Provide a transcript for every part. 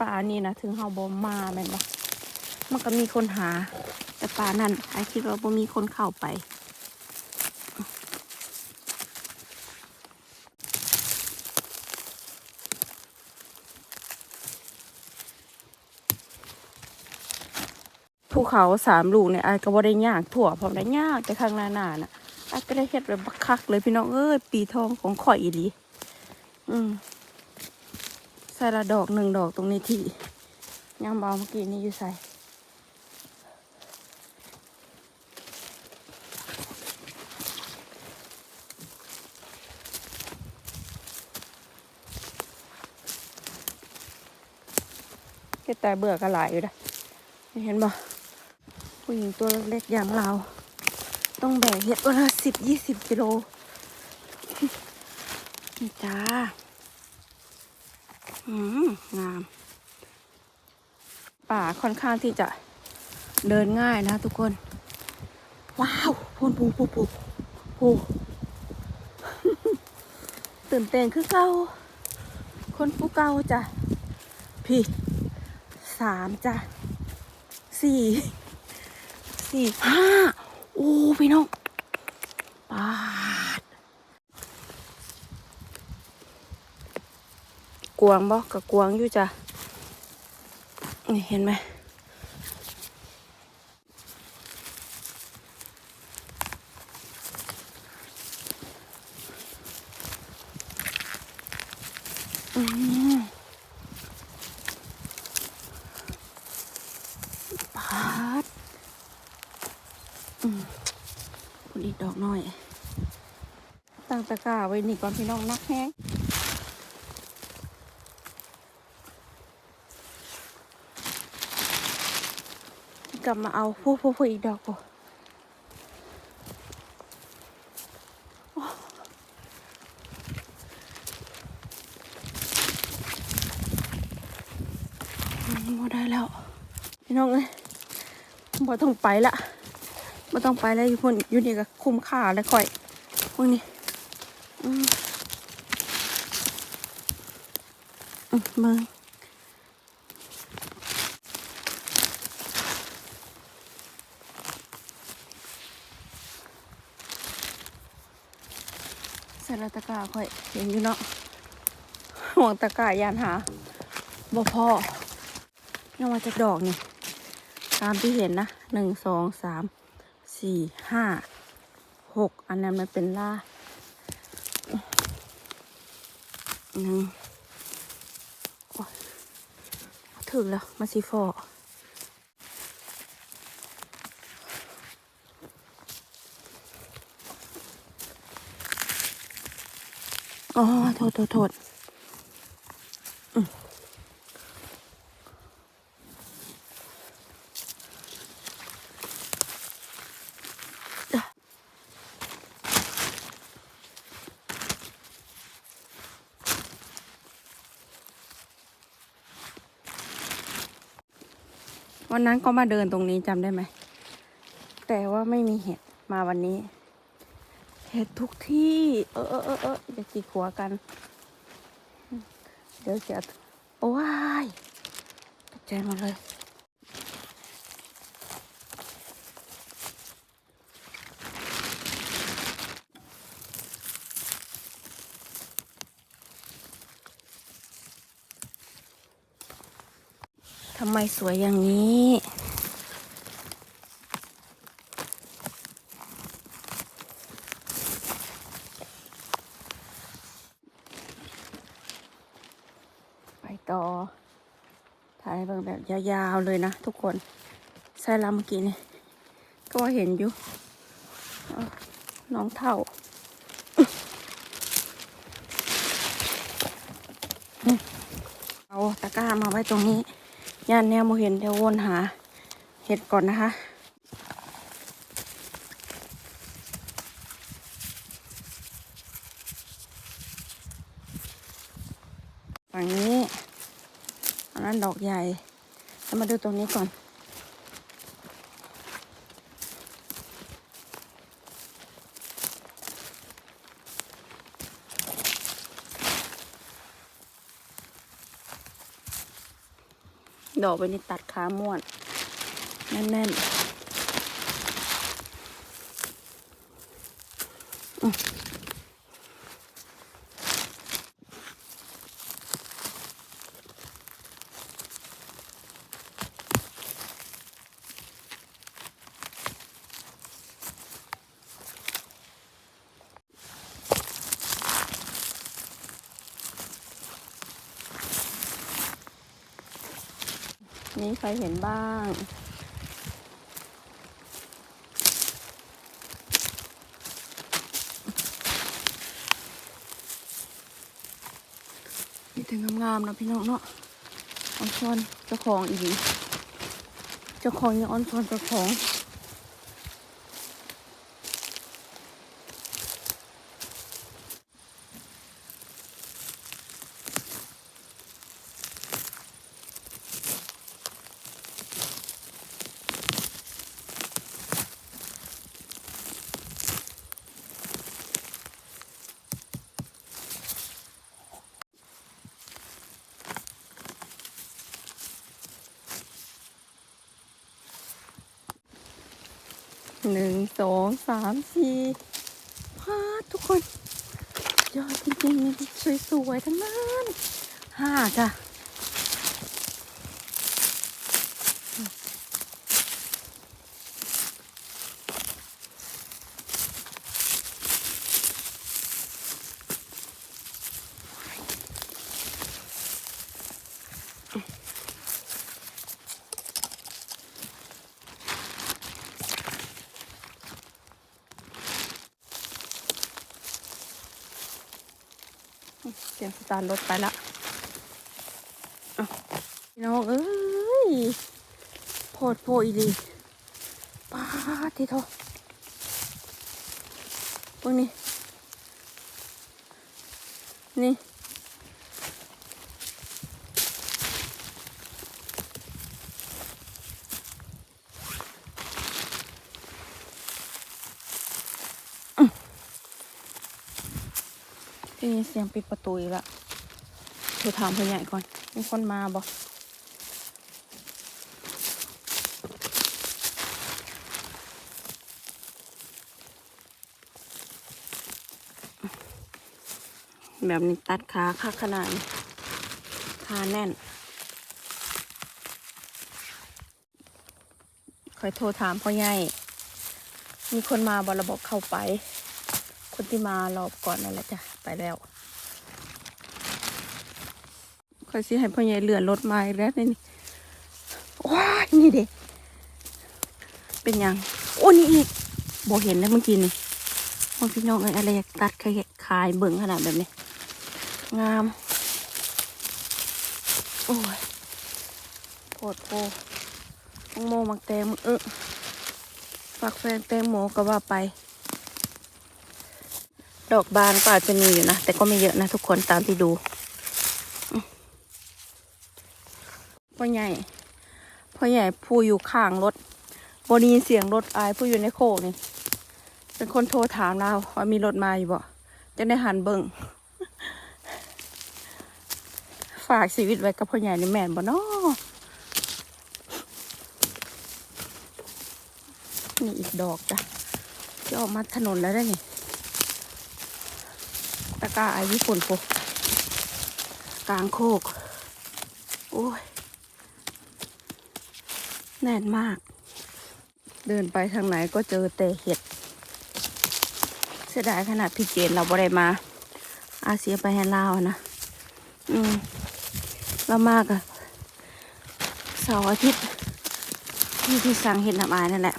ป่านี่นะถึงเฮาบ่มาแม่นบ่มันก็มีคนหา แต่ป่านั่นไอคิดว่าบ่มีคนเข้าไปภูเขาสามลูกเนี่ยไอ้ก็บ่ได้ยากถั่วพร้อมได้ยากแต่ข้างหน้าหน้าน่ะไอ้ก็ได้เฮ็ดแบบบักคักเลยพี่น้องเอ้ยปีทองของข่อยอีหลีอืม ส่ละดอกหนึ่งดอกตรงนี้ที่ยามเบาเมื่อกี้นี่อยู่ใส่เฮ็ดแต่เบื่อก็หลายอยู่นะเห็นบ่ผู้หญิงตัวเล็กๆอย่างเรา ต้องแบกเห็ดวันละสิบยี่สิบกิโลนี่จ้า อืมงาม ป่าค่อนข้างที่จะเดินง่ายนะทุกคน ว้าวพูนปูปูปูปูตื่นเต้นคือเก่าคนผู้เก่าจ้ะพี่สามจ้ะสี่สี่ห้าโอ้พี่น้องปา กวางบ่กับกวางอยู่จ้ะนี่เห็นไหมอืมปาดอืมคุณอีกดอกหน่อยตั้งตะกร้าไว้นี่ก่อนพี่น้องนักแห้ง กลับมาเอาผู้ผู้ผู้อีกดอกกูมาได้แล้วพี่น้องเอ้ยบ่ต้องไปละบ่ต้องไปแล้วอยู่คนอยู่นี่ก็คุ้มค่าแล้วค่อยพวกนี้อืมอืมมึง ส่ละตะกร้าค่อยเห็นอยู่เนาะห่วงตะกร้ายานหาบ่พอยังมาจากดอกนี่ตามที่เห็นนะหนึ่งสองสามสี่ห้าหกอันนั้นมันเป็นล่าหนึ่งถึงแล้วมาสีฟอ อ๋อโทษโทษโทษอืมจ้ะวันนั้นก็มาเดินตรงนี้จำได้ไหม แต่ว่าไม่มีเห็ดมาวันนี้ เห็ดทุกที่ เออเออเออเอออย่าจีขัวกัน เดี๋ยวจะโอ้ยตกใจหมดเลย ทำไมสวยอย่างนี้ ต่อ ถ่ายเบิ่งแบบยาวๆเลยนะทุกคนใส่ลำเมื่อกี้นี่ก็เห็นอยู่น้องเท่าเอาตะกร้ามาไว้ตรงนี้ย่านแนวโมเห็นเดี๋ยววนหา เห็ดก่อนนะคะฝั่งนี้ นนั้นดอกใหญ่เรามาดูตรงนี้ก่อน ดอกไปนี่ตัดขาม่วน แน่นๆ นี่ใครเห็นบ้างนี่ถึงงามๆนะพี่น้องเนาะออนซอนเจ้าของอีกเจ้าของยังออนซอนเจ้าของ หนึ่งสองสามสี่พาทุกคน ยอดจริงๆสวยๆทั้งนั้นห้าจ้ะเสียงสตาร์รถไปละพี่น้องเอ้ยโพดโพอีดีป้าทีโทพวกนี้ นี่ ได้ยินเสียงปิดประตูอีกล้วโทรถามพ่อใหญ่ก่อน มีคนมาบอกแบบนี้ตัดขาค่าขนาดขาแน่น คอยโทรถามพ่อใหญ่ มีคนมาบอระบบเข้าไป คนที่มารอบก่อนนั่นแหละจ้ะ ไปแล้วคอยสิให้พ่อใหญ่เลื่อนรถมาอีกแล้วนี่ว้านี่เด็กเป็นยังโอ้นี่อีกบอเห็นแล้วเมื่อกี้นี่บางพี่น้องเอ้ยอะไรอยากตัดขายขายเบิ่งขนาดแบบนี้ งาม โอ้ยโพดโพมังโมมักแตงมึงเออฝากแฟนแตงโมก็ว่าไป ดอกบานก็อาจจะมีอยู่นะ แต่ก็ไม่เยอะนะทุกคนตามที่ดูพ่อใหญ่พ่อใหญ่ผู้อยู่ข้างรถบไดีเสียงรถอายผู้อยู่ในโคกนี่ เป็นคนโทรถามเราว่ามีรถมาอยู่บ่จะได้หันเบิ่งฝากชีวิตไว้กับพ่อใหญ่ในแม่นบ่นาะนี่อีกดอกจ้ะที่ออกมาถนนแล้วได้นี่ ก้าไอ้ญี่ปุ่นปุ๊กลางโคก โอ้ย แน่นมาก เดินไปทางไหนก็เจอแต่เห็ด เสียดายขนาดพี่เจนเราบ่ได้มา อาเซียไปให้ลาวนะ อืมเรามากอะเสาร์อาทิตย์ที่ที่สั่งเห็ดน้ำอายนั่นแหละ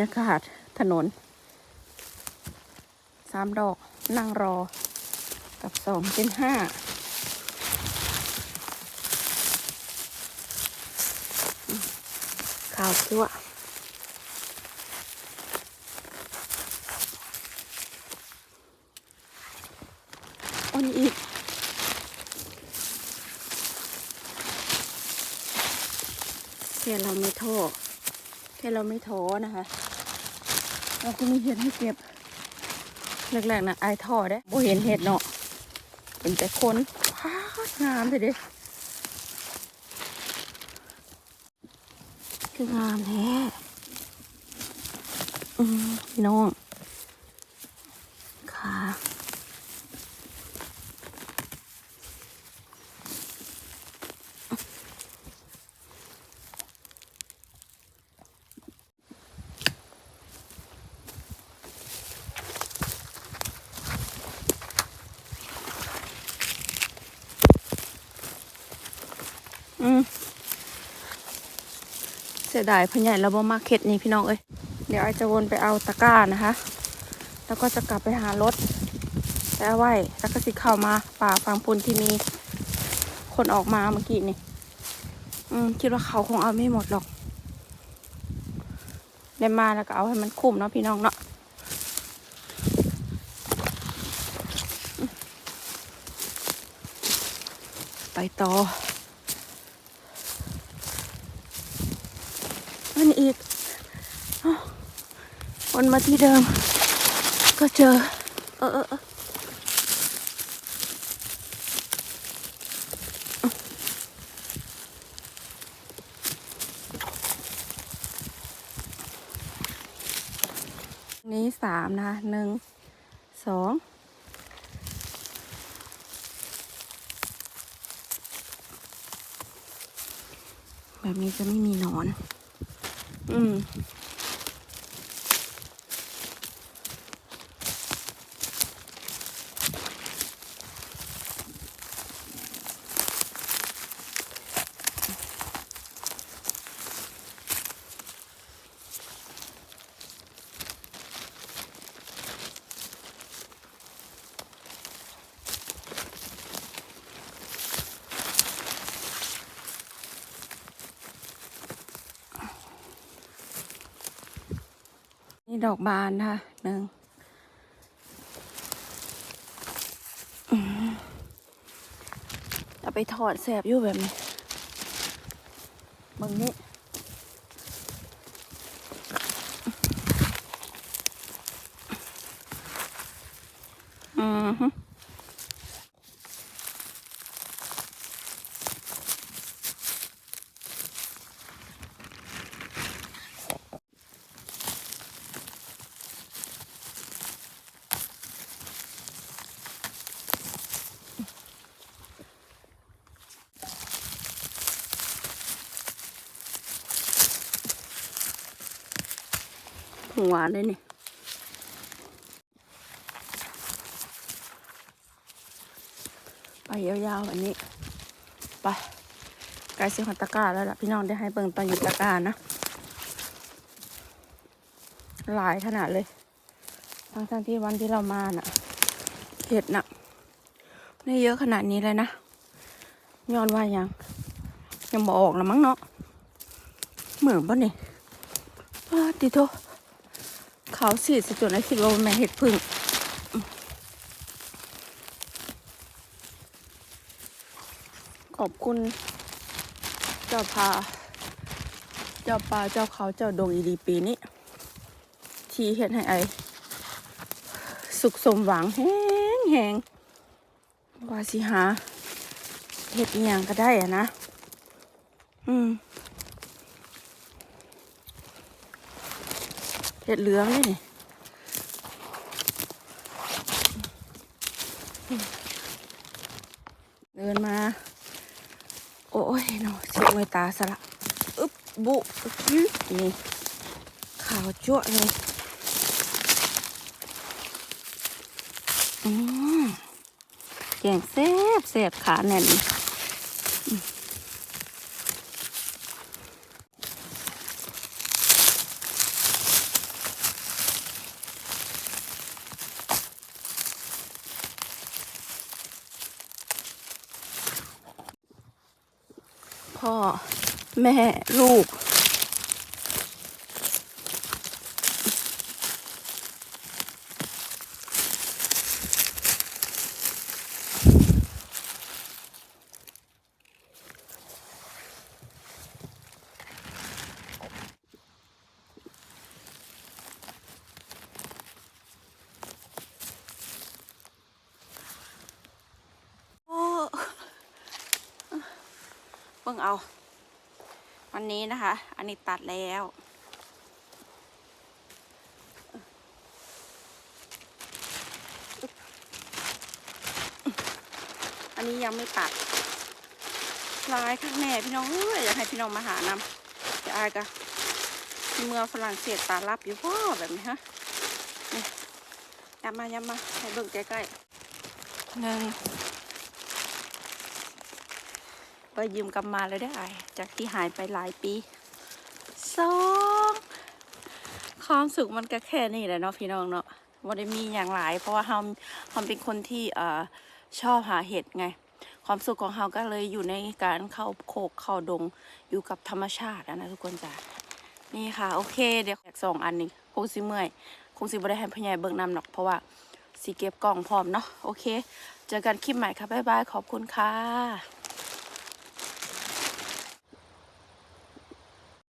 จะขาดถนนสามดอกนั่งรอกับสองเป็นห้าข่าวชั่วอันนี้อีกแค่เราไม่โทษแค่เราไม่ท้อนะคะ เราก็มีเห็ดให้เก็บแรกๆนะไอท่อได้บ่เห็นเห็ดเนาะเป็นแต่คนพาดงามเลยเด้คืองามแท้อืมพี่น้องค่ะ อืมเสียดายพญายเราบ่มาเข็ดนี่พี่น้องเอ้ยเดี๋ยวไอจะวนไปเอาตะกร้านะคะ แล้วก็จะกลับไปหารถไปเอาไว้แล้วก็สิเข้ามาป่าฟังพุนที่มีคนออกมาเมื่อกี้นี่ อืมคิดว่าเขาคงเอาไม่หมดหรอกได้มาแล้วก็เอาให้มันคุ้มเนาะพี่น้องเนาะไปต่อ มัน อีกวนมาที่เดิม ก็เจอเออออออนี้สามนะคะหนึ่งสองแบบนี้จะไม่มีนอน อื นี่ดอกบานค่ะหนึ่งอืมเอาไปถอดแสบอยู่แบบนี้มึงนี่อือฮึ หัวเลยนี่ไปยาวๆแบบนี้ ไปไกลสิฮอดตะกร้าแล้วล่ะ พี่น้องได้ให้เบิ่งตอนอยู่ตะกร้านะ หลายขนาดเลยทั้งทั้งที่วันที่เรามาน่ะเห็ดน่ะไม่เยอะขนาดนี้เลยนะย้อนว่ายัง ยังบอออกล้วมั้งเนาะเหมือนป่ะนี่ว้าติโต เขาสีดสจนไอคิดว่ามันแม่เห็ดพึ่งขอบคุณ เจ้าพา เจ้าป่าเจ้าเขาเจ้าดงอีดีปีนี้ ที่เห็ดให้ไอ สุขสมหวังแห้งแหงว่าสิหาเห็ดอหย่างก็ได้อะนะ อืม ห็ดเหลืองนี่เดินมา โอ้ยเนาะเช็ดมือตาสละอึบบุอึบนี่ขาวจั่วะเลยอืมแกงแซ่บแซ่บขาแน่น แม่ลูก โอ้เอา วันนี้นะคะ อันนี้ตัดแล้ว อันนี้ยังไม่ตัดลายข้างแม่พี่น้องเอ้ยอยากให้พี่น้องมาหานำจะอายกะเมืองฝรั่งเศสตาลับอยู่พ่อแบบนี้ฮะนี่ยำมายำมาให้เบิ่งใกล้ๆหนึ่ง ไปยืมกลับมาเลยได้อจากที่หายไปหลายปีสองความสุขมันก็แค่นี้แหละเนาะพี่น้องเนาะว่าได้มีอย่างหลาย เพราะว่าเราเราเป็นคนที่เอ่อชอบหาเห็ดไง ความสุขของเราก็เลยอยู่ในการเข้าโคกเข้าดงอยู่กับธรรมชาตินะทุกคนจ้ะนี่ค่ะ โอเค เดี๋ยวแกสองอันนี้คงสิเมื่อยคงสิบ่ได้ให้พ่อใหญ่เบิ่งนำหรอกเพราะว่าสิเก็บกล่องพร้อมเนาะโอเค เจอกันคลิปใหม่ค่ะ บ๊ายบาย ขอบคุณค่ะ